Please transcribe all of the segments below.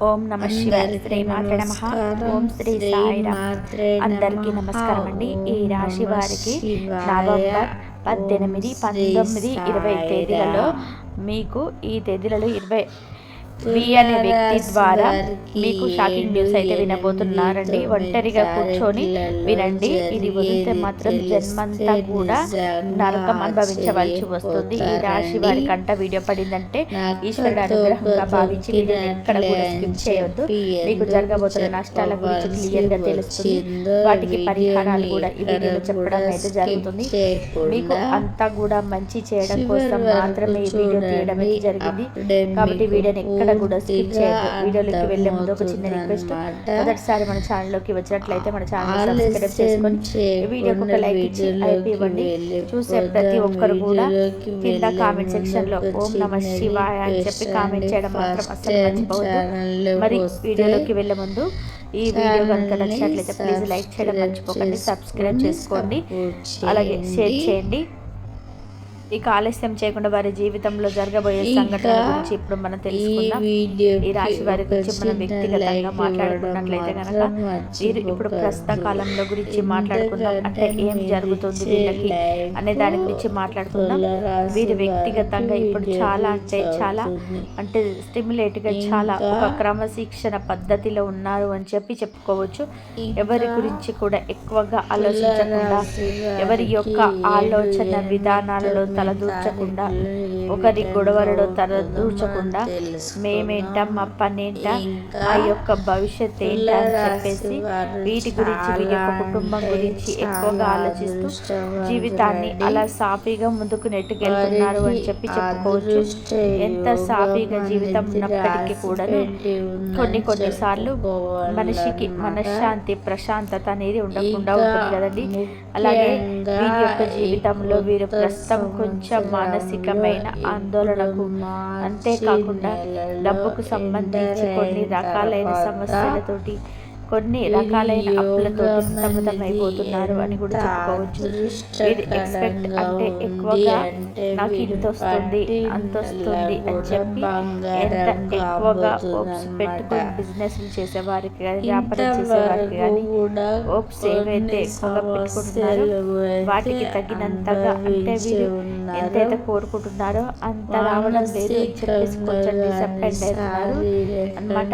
ఓం నమ శివాయ శ్రీ మాత్రే నమ. ఓం శ్రీ సాయిరామ్. అందరికీ నమస్కారం అండి ఈ రాశి వారికి నవంబర్ పద్దెనిమిది పంతొమ్మిది ఇరవై తేదీలలో మీకు ఈ తేదీలలో ఇరవై వి అనే వ్యక్తి ద్వారా మీకు షాకింగ్ న్యూస్ అయితే వినబోతున్నారండి. ఒంటరిగా కూర్చొని వినండి. ఇది వదిలితే మాత్రం జన్మంతా కూడా నరకం అనుభవించవలసి వస్తుంది. ఈ రాశి వారి కంట వీడియో పడిందంటే ఈశ్వరుడు అనుగ్రహంగా భావించి ఎక్కడ కూడా స్కిప్ చేయొద్దు. మీకు జరగబోతున్న నష్టాల గురించి క్లియర్గా తెలుస్తుంది. వాటికి పరిహారాలు కూడా ఈ వీడియోలో చెప్పడం అయితే జరుగుతుంది. మీకు అంతా కూడా మంచి చేయడం కోసం మాత్రమే ఈ వీడియో తీయడం అయితే జరిగింది. కాబట్టి వీడియోని ఎక్కడ కూడా స్కిప్ చేయొద్దు వీడియోలోకి వెళ్ళే ముందు ఒక చిన్న రిక్వెస్ట్. మొదటిసారి మన ఛానల్లోకి వచ్చినట్లయితే మన ఛానల్ సబ్స్క్రైబ్ చేసుకొని వీడియోకి ఒక లైక్ ఇచ్చి లైక్ ఇవ్వండి. చూసే ప్రతి ఒక్కరు కూడా కింద కామెంట్ సెక్షన్లో ఓం నమ శివాయ అని చెప్పి కామెంట్ చేయడం మాత్రం అస్సలు మర్చిపోవద్దు. మరి వీడియోలోకి వెళ్ళే ముందు ఈ వీడియో కనుక నచ్చినట్లయితే ప్లీజ్ లైక్ చేయడం మర్చిపోకండి సబ్స్క్రైబ్ చేసుకోండి. అలాగే షేర్ చేయండి. ఇక ఆలస్యం చేయకుండా వారి జీవితంలో జరగబోయే సంఘటనల గురించి ఇప్పుడు మనం తెలుసుకుందాం. ఈ రాశి వారి గురించి మనం వ్యక్తిగతంగా మాట్లాడుకున్నట్లయితే కనుక వీరు ఇప్పుడు ప్రస్తుత కాలంలో గురించి మాట్లాడుకుందాం. అంటే ఏం జరుగుతుంది వీళ్ళకి అనే దాని గురించి మాట్లాడుకుందాం. వీరు వ్యక్తిగతంగా ఇప్పుడు చాలా అంటే చాలా అంటే స్టిమ్యులేట్గా చాలా ఒక క్రమశిక్షణ పద్ధతిలో ఉన్నారు అని చెప్పి చెప్పుకోవచ్చు. ఎవరి గురించి కూడా ఎక్కువగా ఆలోచించకుండా ఎవరి యొక్క ఆలోచన విధానాలలో తలదూర్చకుండా ఒకరి గొడవలలో తలదూర్చకుండా మేమేంట మా పనేంట? ఆ యొక్క భవిష్యత్ ఏంట అని చెప్పేసి వీటి గురించి వీరి యొక్క కుటుంబం గురించి ఎక్కువగా ఆలోచిస్తూ జీవితాన్ని అలా సాఫీగా ముందుకు నెట్టుకెళ్తున్నారు అని చెప్పి చెప్పుకోవచ్చు. ఎంత సాఫీగా జీవితం ఉన్నప్పటికీ కూడా కొన్ని కొన్నిసార్లు మనిషికి మనశ్శాంతి ప్రశాంతత అనేది ఉండకుండా ఉంటుంది కదండి. అలాగే వీరి యొక్క జీవితంలో వీరు ప్రస్తుతం కొంచెం మానసికమైన ఆందోళనకు అంతేకాకుండా డబ్బుకు సంబంధించి కొన్ని రకాలైన సమస్యలతోటి కొన్ని రకాలైన అప్పులతో సతమతమైపోతున్నారు అని కూడా చెప్పుకోవచ్చు. ఇది ఎక్స్పెక్ట్ అంటే ఎక్కువగా నాకు ఇంత వస్తుంది అంత వస్తుంది అని చెప్పి ఎంత ఎక్కువగా ఓప్స్ పెట్టుకుని బిజినెస్ చేసే వారికి కానీ వ్యాపారం చేసే వారికి కానీ ఓప్స్ ఏవైతే ఎక్కువగా పెట్టుకుంటున్నారో వాటికి తగినంతగా అంటే వీరు ఎంతైతే కోరుకుంటున్నారో అంత రావడం లేదు అని చెప్పేసి కొంచెం డిసప్పాయింట్ అవుతున్నారు అనమాట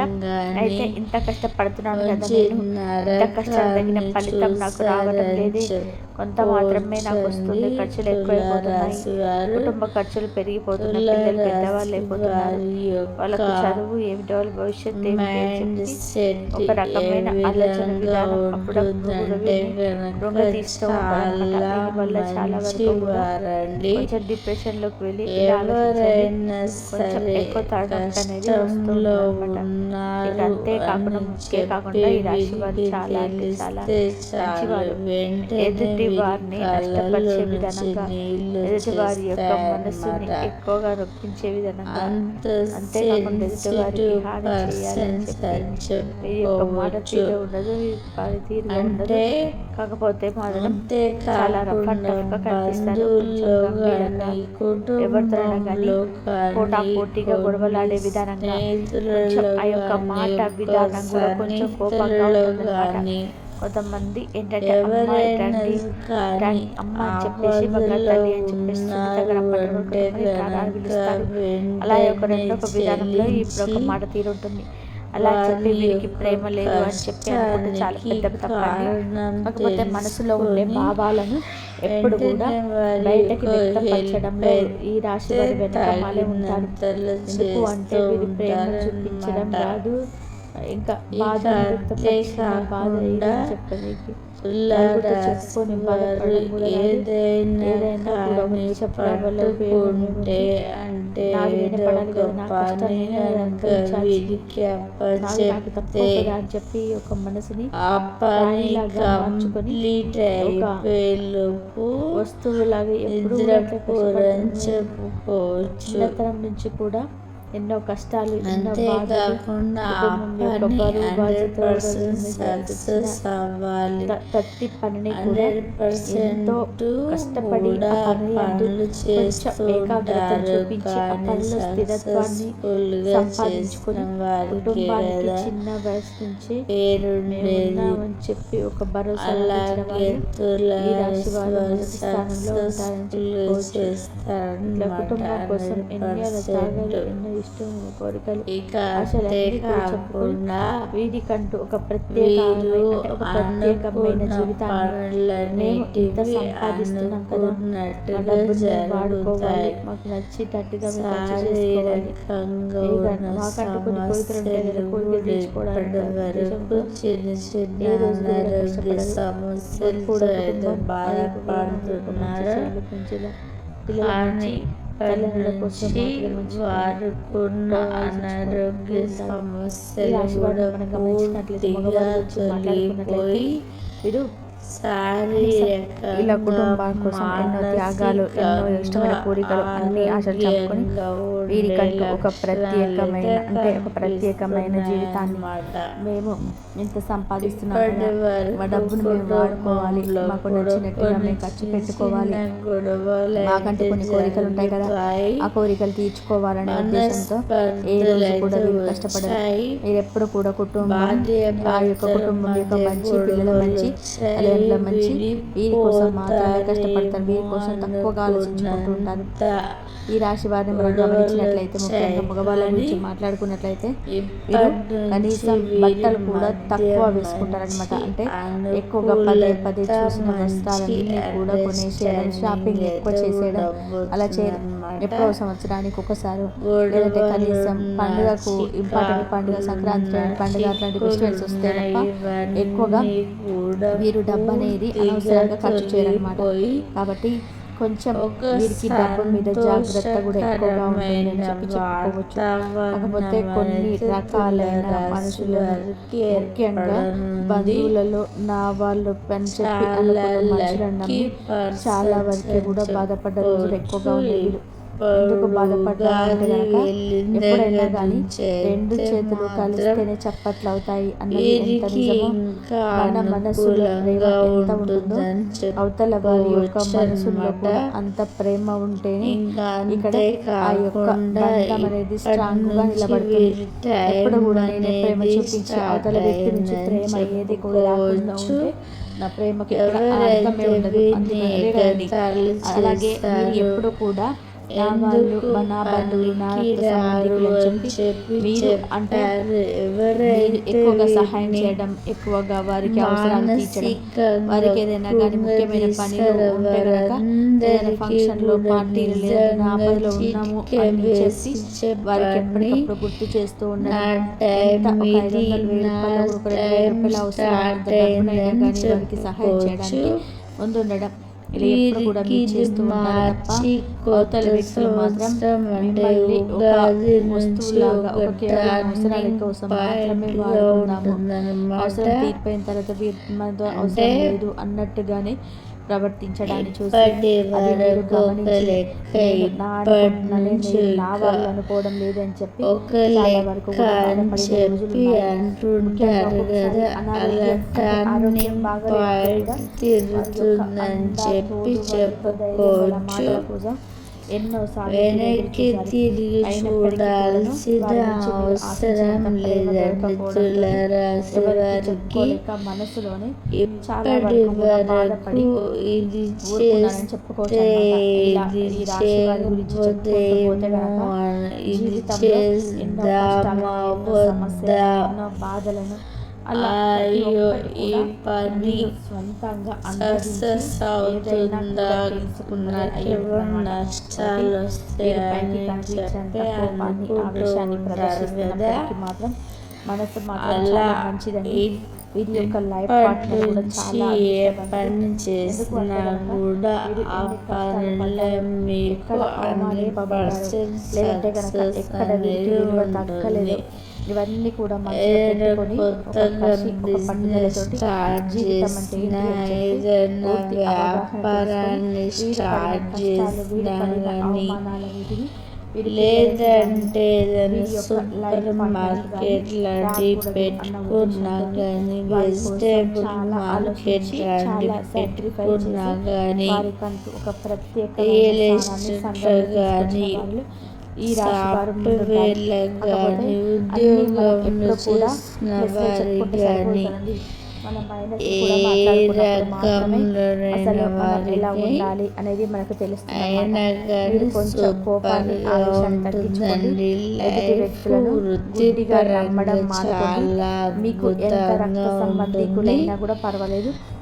అయితే ఇంత కష్టపడుతున్నాను కదా కష్టం తగిన ఫలితం నాకు రావడం లేదు. కొంత మాత్రమే నాకు వస్తుంది. ఖర్చులు ఎక్కువైపోతున్నాయి. కుటుంబ ఖర్చులు పెరిగిపోతున్నాయి. పిల్లలు పెద్దవాళ్ళు అయిపోతున్నారు. వాళ్ళకు చదువు ఏమిటి వాళ్ళ భవిష్యత్తు ఏమిటి ఒక రకమైన ఆలోచన విధానం అప్పుడప్పుడు రుణ తీస్తూ ఉంటారన్నమాట దీనివల్ల చాలా వరకు కొంచెం డిప్రెషన్లోకి వెళ్ళి కొంచెం ఎక్కువ తాగడం అనేది వస్తుంది ముఖ్య కాకుండా ఈ రాశి వారు చాలా అంటే చాలా మంచివారు. ఎదుటి వారిని నష్టపరిచే విధానంగా ఎదుటి వారి యొక్క మనస్సుని ఎక్కువగా నొప్పించే విధానంగా అంతేకాకుండా ఎదుటి వారికి హాని చేయాలని చెప్పి వీరి యొక్క మాట తీరు ఉండదు వీరి వారి తీరు ఉండదు. కాకపోతే మాత్రం చాలా రఫ్ అండ్ కనిపిస్తారు ఎవరితోనైనా కానీ పోటా పోటీగా గొడవలాడే విధానంగా ఆ యొక్క మాట విధానం కూడా కొంచెం కోపంగా ఉంటుంది కొంతమంది ఏంటంటే అమ్మ అని చెప్పేసి అని చెప్పేసి ప్రాణాలు పిలుస్తారు ఒక రెండో ఒక విధానంలో ఇప్పుడు ఒక మాట తీరు ఉంటుంది అలా చెప్పి వీరికి ప్రేమ లేదు అని చెప్పి అనుకుంటే చాలా పెద్ద తప్పండి కాకపోతే మనసులో ఉండే భావాలను ఎప్పుడు కూడా బయటకి వ్యక్తపరచడంలో ఈ రాశి వారి వెనకమాలే ఉంటారు. ఎందుకు అంటే వీరి ప్రేమ చూపించడం రాదు. ఇంకా బాధ బాధ చెప్పడానికి ఏదైనా వల్ల ఉంటే అంటే చెప్పి ఒక మనసుని మార్చుకొని వస్తువులాగా ఎప్పుడు చిన్నతనం నుంచి కూడా ఎన్నో కష్టాలు అంతేకాకుండా ప్రతి పనిని ఎంతో కష్టపడి పనులు చేస్తూ చూపించి ఆ పనిలో స్థిరత్వాన్ని సంపాదించుకొని కుటుంబానికి చిన్న వయసు నుంచి చెప్పి ఒక భరోసా ఇచ్చిన అలాగే వాళ్ళు ఈ రాశి వారు మొదటి స్థానంలో ఉంటారని చెప్పుకోవచ్చు ఇట్లా కుటుంబం కోసం ఎన్నో ఎన్నో ఇష్టం కోరికలు. ఇక ఆశలన్నీ కూడా చెప్పుకొని అంతేకాకుండా వీరికంటూ ఒక ప్రత్యేకమైన జీవితాన్ని సంపాదిస్తున్నాం కదా. వాడుకోవాలి. మాకు నచ్చేటట్టుగా మాకంటూ కొన్ని కోరికలు ఉంటాయి సమస్యలు కోరికలు తీర్చుకోవడానికి కూడా బాధపడుతున్నారు? నుంచి వారుకున్న అనారోగ్య సమస్యలు కూడా పూర్తిగా తొలగిపోయి ఇలా కుటుంబం కోసం ఎన్నో త్యాగాలు ఎన్నో ఇష్టమైన కోరికలు అన్ని ఆశలు చెప్పుకొని వీరికంటూ ఒక ప్రత్యేకమైన అంటే ఒక ప్రత్యేకమైన జీవితాన్ని మేము ఇంత సంపాదిస్తున్నాం కదా, మా డబ్బును మేము వాడుకోవాలి మాకు నచ్చినట్టుగా మేము ఖర్చు పెట్టుకోవాలి. మాకంటూ కొన్ని కోరికలు ఉంటాయి కదా ఆ కోరికలు తీర్చుకోవాలనే ఉద్దేశంతో ఏ రోజు కూడా వీరు కష్టపడరు. మీరు ఎప్పుడు కూడా కుటుంబం ఆ యొక్క కుటుంబం యొక్క మంచి పిల్లల మంచి తల్లిదండ్రుల మంచి వీరి కోసం మాత్రమే కష్టపడతారు. వీరి కోసం తక్కువగా ఆలోచించుకుంటూ ఉంటారు. ఈ రాశి వారిని మనం గమనించినట్లయితే ముఖ్యంగా మగవాళ్ళ గురించి మాట్లాడుకున్నట్లయితే కనీసం బట్టలు కూడా తక్కువ వేసుకుంటారనమాట అంటే ఎక్కువగా పదే పదే చూసిన వస్త్రాలన్నీ కూడా కొనేసేయడం షాపింగ్ ఎక్కువ చేసేయడం అలా చేయడం ఎప్పుడో సంవత్సరానికి ఒకసారి లేదంటే కనీసం పండుగకు ఇంపార్టెంట్ పండుగ సంక్రాంతి పండుగ అట్లాంటి ఫెస్టివల్స్ వస్తే తప్ప ఎక్కువగా వీరు డబ్బు అనేది అనవసరంగా ఖర్చు చేయరన్నమాట. కాబట్టి కొంచెం వీరికి డబ్బు మీద జాగ్రత్త కూడా ఎక్కువగా ఉంటుందని చెప్పి చెప్పుకోవచ్చు. కాకపోతే కొన్ని రకాలైన మనుషులను ముఖ్యంగా బంధువులలో నా వాళ్ళు అని చెప్పి అనుకున్న మనుషులను నమ్మి చాలా వరకు కూడా బాధపడ్డ రోజులు ఎక్కువగా వీళ్ళు ఎందుకు కనుక ఎప్పుడైనా కానీ రెండు చేతులు కలిస్తేనే చప్పట్లు అవుతాయి అన్నది ఎంత నిజమో మన మనసులో ప్రేమ ఎంత ఉంటుందో అవతల వారి యొక్క మనసులో కూడా అంత ప్రేమ ఉంటేనే ఇక్కడ ఆ యొక్క బంధం అనేది స్ట్రాంగ్గా నిలబడుతుంది. ఎప్పుడు కూడా నేనే ప్రేమ చూపించి అవతల వ్యక్తి నుంచి ప్రేమ ఏది కూడా రాకుండా ఉంటే నా ప్రేమకి అర్థమే ఉండదు. అలాగే మీరు ఎప్పుడు కూడా చెప్పి అంటే ఎక్కువగా సహాయం చేయడం ఎక్కువగా వారికి అవసరాలు తీర్చడం వారికి ఏదైనా కానీ ముఖ్యమైన పనిలో ఉంటే కనుక ఏదైనా ఫంక్షన్లో పార్టీలు లేదా ఆపదలో ఉన్నాము అని చెప్పి వారికి ఎప్పటికప్పుడు గుర్తు చేస్తూ ఉండడం. ఒక ఐదు వందలు వెయ్యి రూపాయలు ఒక రెండు వేల రూపాయలు అవసరం అంత డబ్బునైనా కానీ వారికి సహాయం చేయడానికి ముందుండడం. అవసరం తీరిపోయిన తర్వాత అవసరం లేదు అన్నట్టుగానే ప్రవర్తించడాన్ని చూసి అనుకోవడం లేదని చెప్పి ఒక చాలా వరకు చెప్పి. అంటుంటారు కదా తిరుగుతుందని చెప్పి చెప్పుకోవచ్చు వెనక్కి తిరిగి చూడాల్సిన అవసరం లేదండి తులరాశి వారికి ఇప్పటి వరకు ఇది చేస్తే ఇది ఈ రాశి వారి గురించి చెప్పుకుంటూ పోతే చేయకపోతేమో గనక ఇది చేద్దామా వద్దా అయ్యో ఈ పని ఏదైనా అవుతుందా. నష్టాలు వస్తాయని చెప్పి మాత్రం మనసు అలా మంచిదండి. వీరి యొక్క లైఫ్ ఇప్పటి పార్ట్నర్ కూడా నుంచి చాలా ఏ. పని చేసినా కూడా ఆ పడ్డారు, మీకు లేదంటే కనుక ఎక్కడ ఇవన్నీ కూడా వ్యాపారాన్ని స్టార్ట్ కష్టాలు, వీరు చేసినా పడిన కానీ అవమానాలన్నిటిని వీరికి లేదంటే ఏదైనా సూపర్ మార్కెట్ అన్న పెట్టుకున్నా కానీ వెజిటేబుల్ మార్కెట్ sacrifice పెట్టుకున్నా కానీ రియల్ ఎస్టేట్ కానీ ఈ రాశి వారు ముందుంటారు. సాఫ్ట్వేర్ కాకపోతే కానీ అన్నీ మనం ఉద్యోగం ఎప్పుడూ కూడా చేసిన వారి కానీ ఏ రకంలోనైనా వారికి ఉండాలి అనేది మనకు తెలుస్తుంది అయినా కానీ సూపర్గా ఉంటుందండి లైఫ్ వృత్తిపరంగా చాలా మీకు ఎంత రక్త అద్భుతంగా ఉంటుంది కూడా పర్వాలేదు.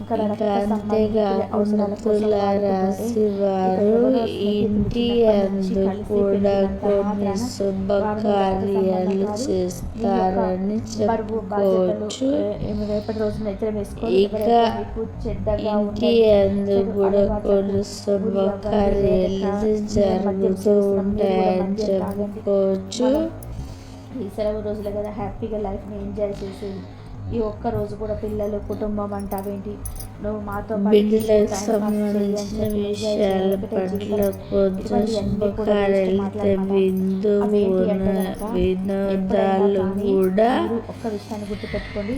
ఇక వారు ఇంటి అందు కూడా కొన్ని శుభకార్యాలు చేస్తారని చెప్పుకోవచ్చు. ఇక ఇంటి అందు కూడా కొన్ని శుభకార్యాలు జరుగుతూ ఉంటాయని. చెప్పుకోవచ్చు. ఈ సెలవు రోజులు కదా హ్యాపీగా లైఫ్ని ఎంజాయ్ చేసేది ఈ ఒక్క రోజు కూడా పిల్లలు కుటుంబం అంటావేంటి నువ్వు మాతో వినోదాలు కూడా ఒక్క విషయాన్ని గుర్తుపెట్టుకోండి.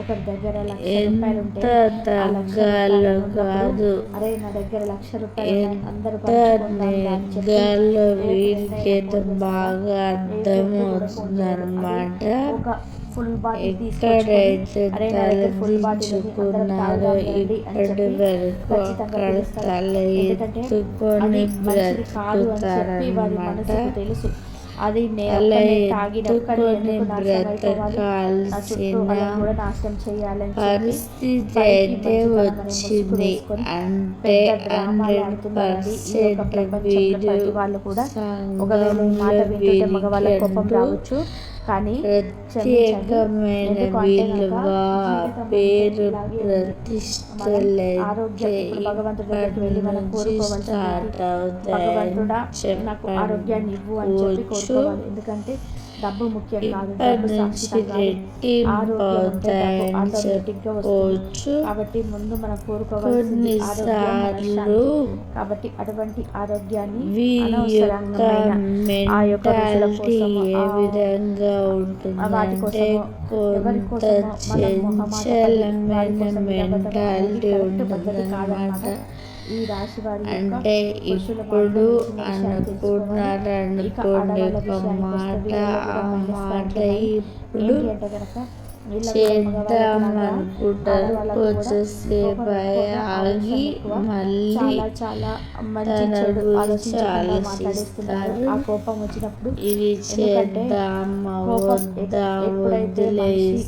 ఒకరి దగ్గర ఎంత తగ్గాలో కాదు. అరే నా దగ్గర లక్ష రూపాయలు అందరూ ఎంత బాగా అర్థమవుతుంది అనమాట ఫుల్ బాటిల్ ఫుల్ బాటిల్ ఇప్పటి వరకు అక్కడ. తల ఎత్తుకొని బ్రతుకుతారనమాట తెలుసు. అది పరిస్థితి అయితే వచ్చింది. అంటే హండ్రెడ్ పర్సెంట్ వాళ్ళు కూడా ఒకవేళ మాట వింటుంటే మగవాళ్ళ కోపం రావచ్చు. కానీ పేరు భగవంతుడి నాకు ఆరోగ్యాన్ని ఇవ్వు అని చెప్పి చెప్పవచ్చు కోరుకోవాలి. ఎందుకంటే డబ్బు ముఖ్యం కాదు. డబ్బు ఆటోమేటిక్గా వస్తుంది కాబట్టి ముందు మనం కోరుకోవాల్సింది. కాబట్టి అటువంటి ఆరోగ్యాన్ని ఆ యొక్క ఏ విధంగా వాటి ఉంటుందంటే కొంత చంచలమైన మెంటాలిటీ ఉంటుందన్నమాట అంటే ఇప్పుడు. అనుకున్నారనుకోండి ఇక ఒక మాట ఆ మాట ఇప్పుడు ఏంటి అంటే గనక వీళ్ళ చేద్దాం మగవాళ్ళలాగా అనుకుంటారు ఆడవాళ్ళకు కూడా కొంచెంసేపు కోపం ఎక్కువ, ఆగి. మళ్ళీ చాలా గురించి. ఆ కోపం వచ్చినప్పుడు ఇది చేద్దామా వద్దా వదిలేద్దాంలే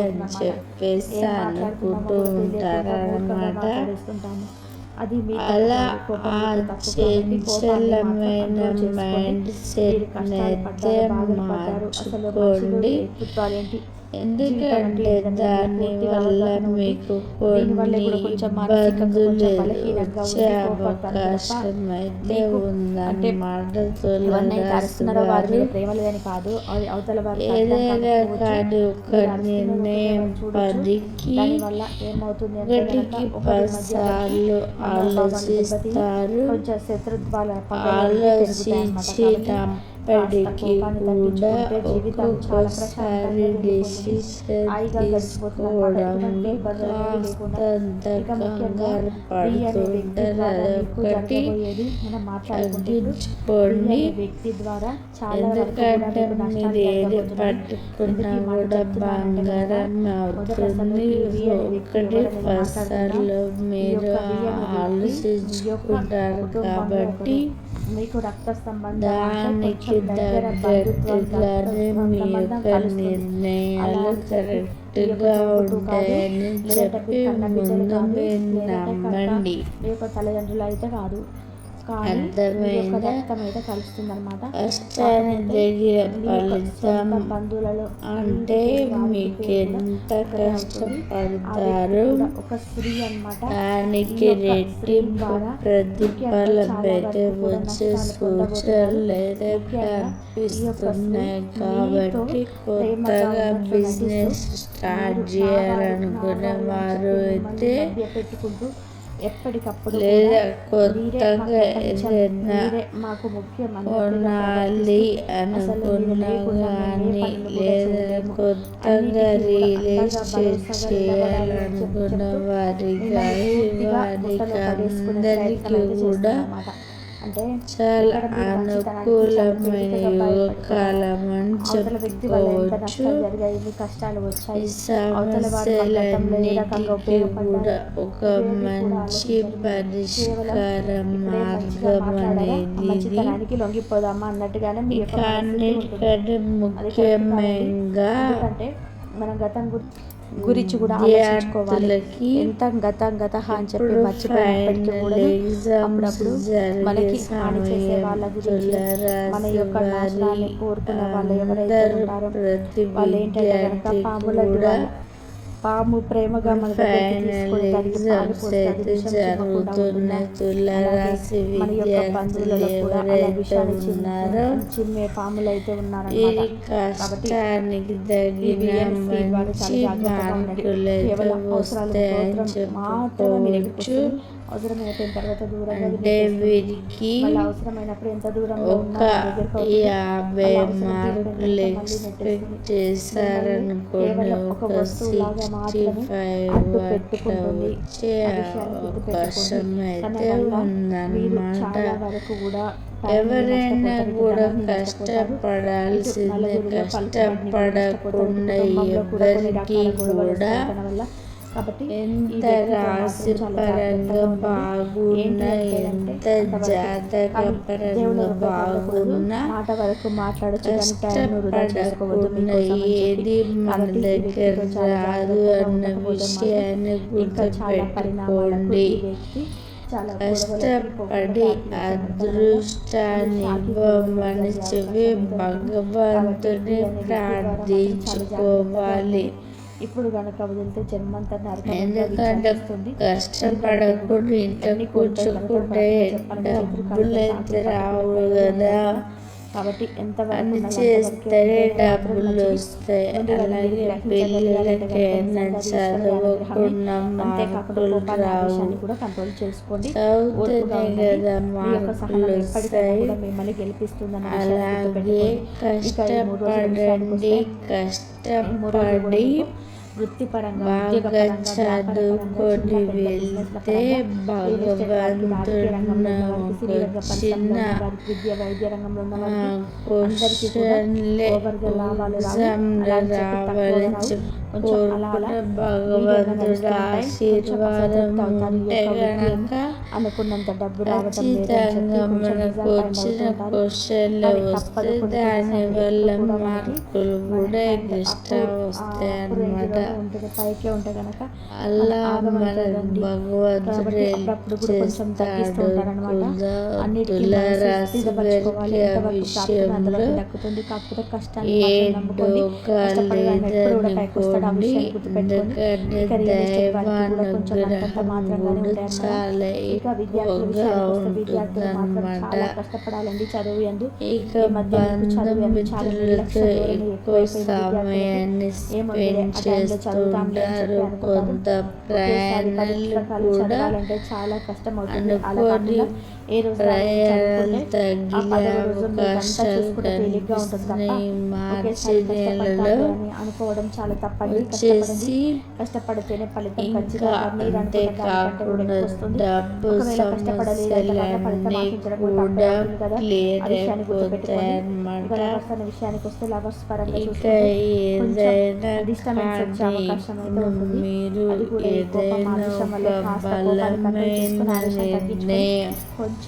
అని. చెప్పేసి అనుకుంటూ ఉంటారన్నమాట. అది మీ అలా చంచలమైన. మైండ్ సెట్ అయితే మార్చుకోండి? ఎందుకంటే దాని వల్ల మీకు కొన్ని ఇబ్బందులు వచ్చే అవకాశం అయితే కాదు ఏదైనా. కానీ ఒక నిర్ణయం. పదికి ఒకటికి ఒకరి పది మధ్య సార్లు మనోభావాలు దెబ్బతిని ఆలోచిస్తారు కొంచెం కోపాన్ని కూడా ఒక్కొక్కసారి డిసిషన్ తీసుకోవడంలో. కాస్తంత కంగారు పడుతుంటారు అదొకటి తగ్గించుకోండి ఎందుకంటే మీరు ఏది. పట్టుకున్నా కూడా బంగారం అవుతుంది ఒకటి మీరు ఆలోచించుకుంటారు కాబట్టి మీకు రక్త దానికి తగ్గట్టుగానే మీ యొక్క నిర్ణయాలు కరెక్ట్గా ఉంటాయని చెప్పి ముందు మీరు నమ్మండి. మీ యొక్క తల్లిదండ్రులు అయితే కాదు. కానీ మీ యొక్క అర్థమైందా? రక్తం అయితే కలుస్తుంది అనమాట బంధువులలో అంటే మీకు ఎంత కష్టపడతారు? ఒక స్త్రీ అన్నమాట. దానికి రెట్టింపు ప్రతిఫలం అయితే వచ్చే సూచనలు అయితే కనిపిస్తున్నాయి కాబట్టి కొత్తగా బిజినెస్ స్టార్ట్ చేయాలనుకునే వారు అయితే పెట్టుకుంటూ ఎప్పటికప్పుడు మాకు కొనాలి అనుకున్నా కానీ లేదా. కొత్తగా భరోసాగా చేయాలనుకున్న నిలబడాలి వారికి అందరికీ కూడా చాలా అనుకూలమైన అని చెప్పుకోవచ్చు ఈ సమస్యలన్నిటికీ కూడా ఒక మంచి. పరిష్కార మార్గం? అనేది లొంగిపోదామా అన్నట్టుగానే మీ ఎందుకంటే మనం గతం గురి- గురించి కూడా ఆలోచించుకోవాలి. ఎంత గతం గత అని చెప్పి మర్చిపోయినప్పటికీ కూడా అప్పుడప్పుడు మనకి హాని చేసే వాళ్ళ గురించి మన యొక్క నాశనాన్ని కోరుకునే వాళ్ళు ఎవరైతే ఉంటారో వాళ్ళు ఏంటంటే కనుక పాముల కూడా పాము ప్రేమగా మన ఉంటుందా? తులారాశి విద్యార్థులు ఎవరైతే ఉన్నారో చిమ్మే పాములు అయితే ఇది కష్టానికి తగిన మంచి చాలా జాగ్రత్తగా ఉండండి. మార్కులు అయితే కేవలం అవసరాలకు వస్తాయని చెప్పుకోవచ్చు అవసరమైతే తర్వాత దూరంగా అంటే. వీరికి అవసరమైనప్పుడు ఎంత దూరంలో ఒక. యాభై మార్కులు ఎక్స్పెక్ట్. చేశారనుకోండి ఒక సిక్స్టీ ఫైవ్. వచ్చే అవకాశం. అయితే ఉందన్నమాట ఎవరైనా కూడా. కష్టపడాల్సిందే కష్టపడకుండా ఎవరికి కూడా. కాబట్టి ఎంత వ్యక్తితో రాశి మాత్రం చాలా పరంగా జాగ్రత్తగా ఉండండి. బాగున్నా ఎంత అంతవరకు. జాతక కానీ దేవుని పరంగా రూపాయి కాకూడదు. బాగున్నా మాట వరకు చెప్పి. ఏది మన దగ్గర రాదు అన్న విషయాన్ని గుర్తుపెట్టుకోండి కష్టపడి అదృష్టాన్ని ఇవ్వమని చెప్పి భగవంతుని ప్రార్థించుకోవాలి ఇప్పుడు గనక వదిలితే జన్మంతా విచారిస్తుంది. కష్టపడకుండా ఇంట్లో కూర్చుకుంటే డబ్బులు రావు కదా. కాబట్టి ఎంత అని చేస్తేనే డబ్బులు వస్తాయి. అలాగే పిల్లలకైనా చదవకుండా మార్కులు రావు. కూడా కంట్రోల్ చేసుకోండి. చదువుతూనే కదా మార్కులు వస్తాయి. అలాగే కష్టపడండి కష్టపడి బాగా ఉద్యోగపరంగా, చదువుకొని వ్యాపారపరంగా, వెళ్తే చిన్న పెద్ద business పరంగా, real estate వారికి, రాజకీయ రంగంలో ఉన్న వారికి, సినీ రంగ భగవంతుడు పరిశ్రమలో ఉన్న చిన్న వారికి, విద్య వైద్య రంగంలో ఉన్న వారికి అందరికీ కూడా క్వశ్చన్లే ఓవర్గా లాభాలు రావు. ఎగ్జామ్లో అలా అని చెప్పి తక్కువ రావాలని రావు. చెప్పి కొంచెం అలా అలా భగవంతుడు ఆశీర్వాదం ఉంటే గనక అనుకున్నంత డబ్బు మనకు వచ్చిన. క్వశ్చన్లు వస్తే మార్కులు కూడా మన ఎక్స్ట్రా వస్తాయి అన్నమాట. పైకే ఉంటే కనుక అలా. మనకు భగవంతుడు చేస్తాడు తులారాశి వారికి ఆ విషయంలో ఏ డోకా కూడా ఆ లేదనుకోండి విషయాన్ని గుర్తుపెట్టుకోండి ఎందుకంటే ఇక రియల్ ఎస్టేట్ వారికి కూడా కొంచెం అంతంత దైవానుగ్రహం మాత్రంగానే కూడా ఉంటాయన్నమాట చాలా ఇక విద్యార్థుల ఎక్కువగా విషయానికి వస్తే విద్యార్థులు మాత్రం ఉంటుందన్నమాట. చాలా కష్టపడాలండి చదువు ఎందు ఇక మధ్య చాలా నిర్లక్ష్య ధోరణి ఎక్కువ ఎక్కువైపోయింది అని చేస్తుంటారు. కొంత ప్రయాణాలు కూడా చాలా కష్టం అవుతుంది. అలా ఏ రోజు అనుకోవడం చాలా తప్పండి కష్టపడండి. కష్టపడితేనే ఫలితం ఖచ్చితంగా మీరు అనుకున్న వస్తుంది. ఒకవేళ ఫలితం ఆశించడం కదా. ఆ విషయాన్ని గుర్తుపెట్టుకోండి అనే విషయానికి వస్తే లవర్స్ పరంగా డిస్టర్బెన్స్ వచ్చే కానీ అవకాశం అయితే ఉంటుంది. మీరు అది కూడా ఈ కోపం ఏదైనా ఆవేశం ఒక వల్ల కాస్త కోపాన్ని కంట్రోల్ బలమైన చేసుకుని ఆవేశం తగ్గించుకొని నిర్ణయం కొంచెం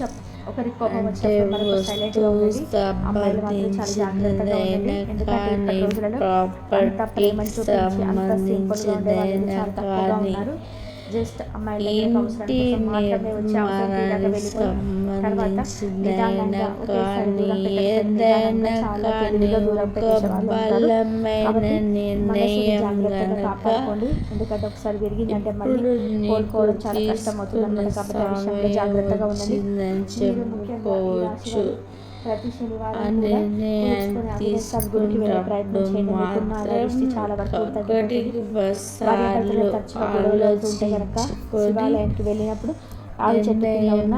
ఒకరికి కోపం అంటే వచ్చినప్పుడు మనకు సైలెంట్గా వస్తువు ఉండండి. అమ్మాయిలు మాత్రం చాలా జాగ్రత్తగా ఉండండి. సంబంధించినదైనా ఎందుకంటే కానీ ఇప్పటి రోజులలో అంత ప్రాపర్టీ ప్రేమను చూపించి అంత సింపుల్గా ఉండే వాళ్ళు సంబంధించినదైనా చాలా తక్కువగా ఉన్నారు. జస్ట్ జాగ్రత్తగా కాపాడుకోండి. ఎందుకంటే ఒకసారి విరిగిందంటే మళ్ళీ కోలుకోవడం చాలా కష్టం అవుతుంది కాబట్టి జాగ్రత్తగా ఉండండి. ముఖ్యంగా ప్రతి శనివారం ప్రయత్నం చేయండి. చాలా వరకు శివాలయానికి వెళ్ళినప్పుడు ఆవు చెట్టు కింద ఉన్న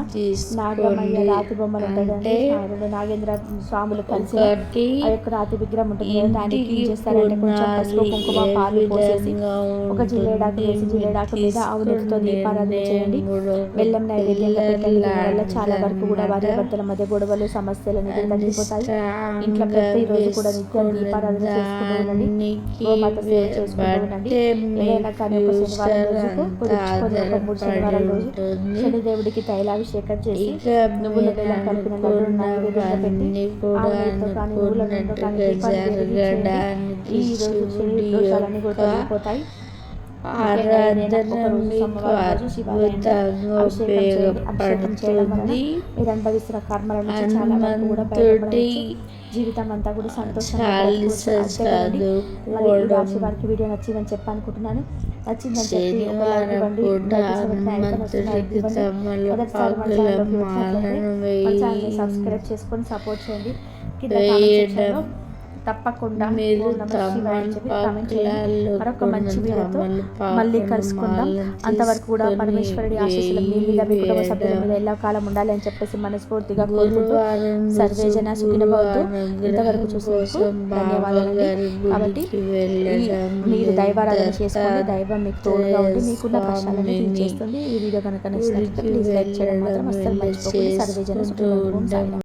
నాగమయ్య రాతి బొమ్మలు ఉంటాయి రెండు నాగేంద్ర స్వాములు కలిసి ఆ యొక్క రాతి విగ్రహం ఉంటుంది దాన్ని ఏం చేస్తారంటే కొంచెం పసుపు కుంకుమ పాలు పోసేసి ఒక జిల్లేడాకు వేసి జిల్లేడాకు మీద ఆవు నెలతో దీపారాధన చేయండి. బెల్లం నైవేద్యంగా పెట్టండి. దీని వల్ల చాలా వరకు కూడా భార్యాభర్తల మధ్య గొడవలు సమస్యలు అనేవి తగ్గిపోతాయి. ఇంట్లో ప్రతి రోజు కూడా నిత్యం దీపారాధన చేసుకుంటూ ఉండండి. గోమాత సేవ చేసుకుంటూ ఉండండి. ఏదైనా కానీ ఒక శనివారం రోజుకు మూడు శనివారాల రోజు శనిదేవుడికి తైలాభిషేకం చేసి నువ్వుల బెల్లం కలిపిన లడ్డు నైవేద్యంగా పెట్టి ఆవులతో కానీ నువ్వుల నూనెతో కానీ దీపాలు వెలిగించండి. ఈ రోజు శని దోషాలన్నీ కూడా తొలగిపోతాయి. ఆరాధన మీకు అద్భుతంగా ఉపయోగపడుతుంది. జీవితం అంతా కూడా సంతోషంగా రాశి వారికి వీడియో నచ్చిందని నచ్చిందని చెప్పి మన ఛానల్ని వేయి సబ్స్క్రైబ్ చేసుకొని సపోర్ట్ చేయండి. కింద తప్పకుండా. మరొక మంచి వీడియోతో మళ్ళీ కలుసుకుందాం. అంతవరకు కూడా పరమేశ్వరుడి ఆశీస్సులు మీ మీద మీ కుటుంబ సభ్యుల మీద వేయడం. ఎలా కాలం ఉండాలి అని చెప్పేసి మనస్ఫూర్తిగా కోరుకుంటూ గురువారం సర్వే జన సుఖినభవతు ఇంతవరకు చూసినందుకు ధన్యవాదాలండి. కాబట్టి మీరు దైవారాధన చేసుకోండి దైవం మీకు తోడుగా ఉండి మీకున్న కష్టాలను తీర్చేస్తుంది. ఈ వీడియో కనుక నచ్చినట్లయితే ప్లీజ్ లైక్ చేయడం మాత్రం అస్సలు మర్చిపోకండి సర్వే జన చేసుకుంటూ సుఖినభవతు.